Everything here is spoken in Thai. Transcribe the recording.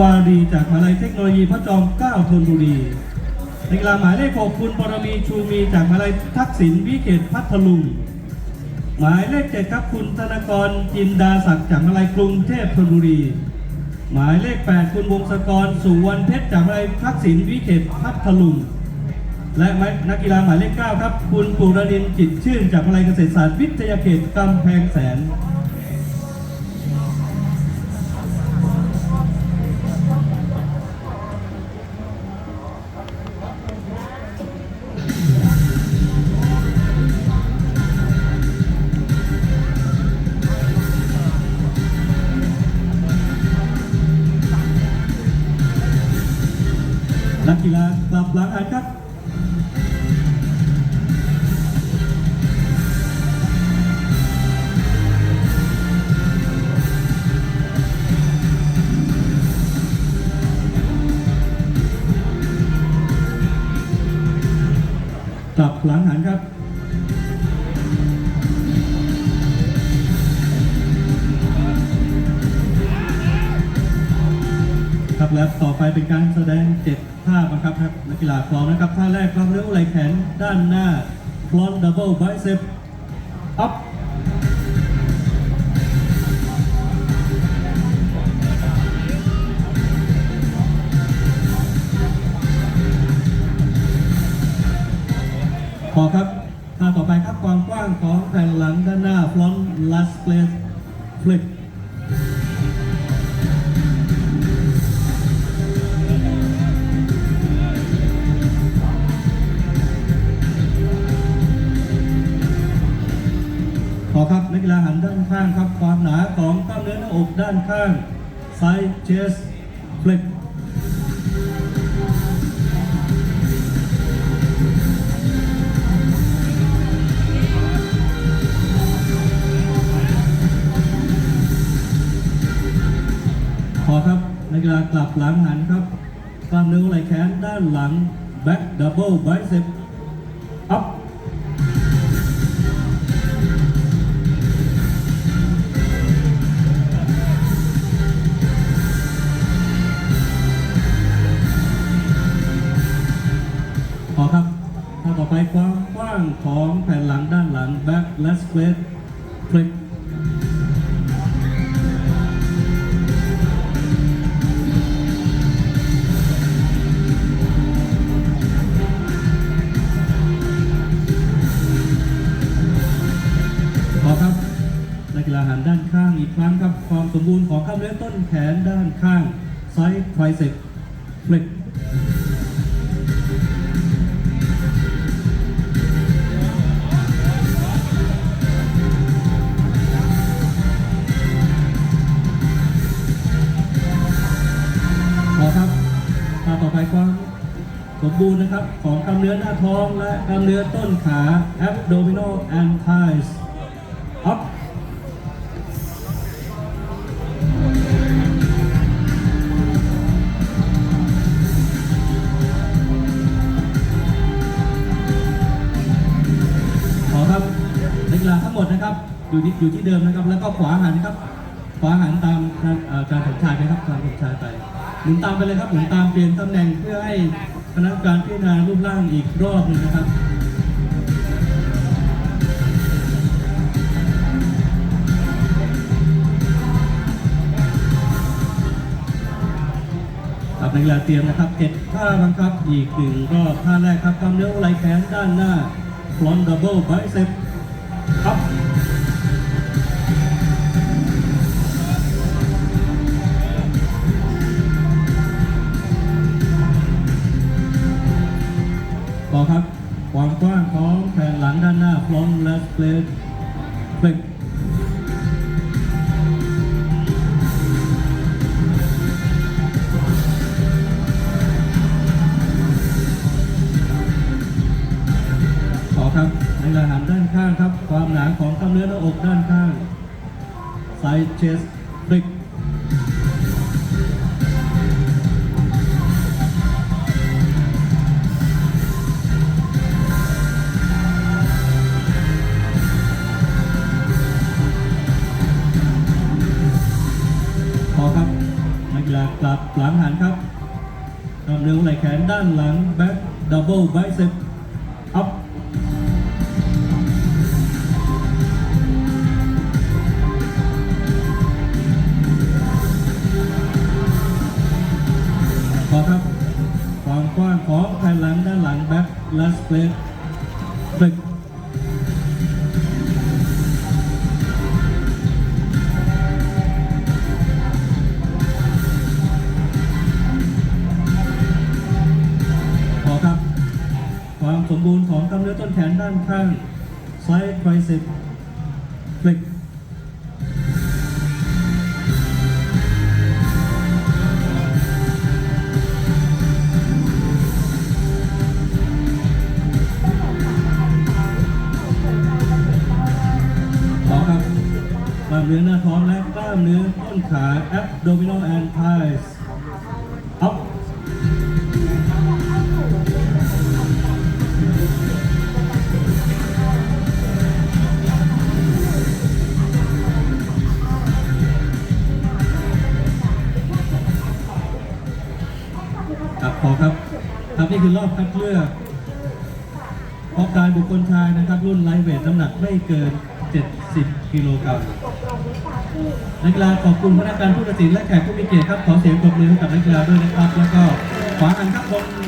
วารีจากมหาลัยเทคโนโลยีพระจอมเกล้าธนบุรีนักกีฬาหมายเลขหกคุณปรมีชูมีจากมหาลัยทักษิณวิเกตพัทลุงหมายเลขเจ็ดครับคุณธนกรจินดาศักดิ์จากมหาลัยกรุงเทพธนบุรี หมายเลขแปดคุณวงศกรสุวรรณเพชรจากมหาลัยทักษิณวิเกตพัทลุงและนักกีฬาหมายเลขเก้าครับ คุณปุรดินจิตชื่นจากมหาลัยเกษตรศาสตร์วิทยาเขตกำแพงแสน กกีฬากลับหลังอ่านครับกลับหลังหันครับ ครับและต่อไปเป็นการแสดงเจ็ดท่าบังคับครับนักกีฬาพร้อมนะครับท่าแรกครับเลี้ยวไหลแขนด้านหน้าฟลอนดับเบิลไบเซ็ปอัพพอครับท่าต่อไปครับความกว้างของแผ่นหลังด้านหน้าฟลอนลัสเ a สฟลิป พอครับนักกีฬาหันด้านข้างครับ ความหนาของกล้ามเนื้อหน้าอกด้านข้างไซด์เชสฟลิปพอครับนักกีฬากลับหลังหันครับกล้ามเนื้อไหล่แขนด้านหลังแบ็กดับเบิลไบเซ็ปอัพ back less plate flip พอครับนักกีฬาหันด้านข้างอีกครั้งครับความสมบูรณ์ของกล้ามเนื้อต้นแขนด้านข้าง side tricep flip พ ต่อไปความสมบูรณ์นะครับ ของกล้ามเนื้อหน้าท้องและกล้ามเนื้อต้นขา abdominal and thighs up ขอครับนักกีฬาทั้งหมดนะครับ อยู่ที่อยู่ที่เดิมนะครับ แล้วก็ขวาหันครับ ขวาหันตามทารย์สมชายไปครับอารย์สมชายไป หมุนตามไปเลยครับหมุนตามเปลี่ยนตำแหน่งเพื่อให้คณะกรรมการพิจารณารูปร่างอีกรอบหนึงนะครับครับนักกีฬาเตรียมนะครับเจ็ดท่าบังคับอีกหนึ่งรอบท่าแรกครับกำเนื้อไหลแขนด้านหน้า front double bicep ครับ ต่อครับ ความกว้างของแผ่นหลังด้านหน้า front left plate flip ขอครับในกระหันด้านข้างครับ ความหนาของกล้ามเนื้อหน้าอกด้านข้าง side chest flick พอครับกลับหลังหันครับกำเนิดไหลแขนด้านหลังแบ็คดับเบิลไบเซ็ปอัพพอครับความกว้างของแผ่นหลังด้านหลังแบ็คลัสเพลทฟลิก มบูรณ์ของกล้ามเนื้อต้นแขนด้านข้างซ้ายไทรเซปฟลิกพอครับกล้ามเนื้อหน้าท้องและกล้ามเนื้อต้นขา abdominal and thighs นี่คือรอบคัดเลือกพบการบุคคลชายนะครับ รุ่นไลท์เวทน้ำหนักไม่เกิน 70 กิโลกรัมนักกีฬาขอบคุณพนักงานผู้ตัดสินและแขกผู้มีเกียรติครับขอเสียงปรบมือให้กับนักกีฬาด้วยนะครับ แล้วก็ขวาหันครับผม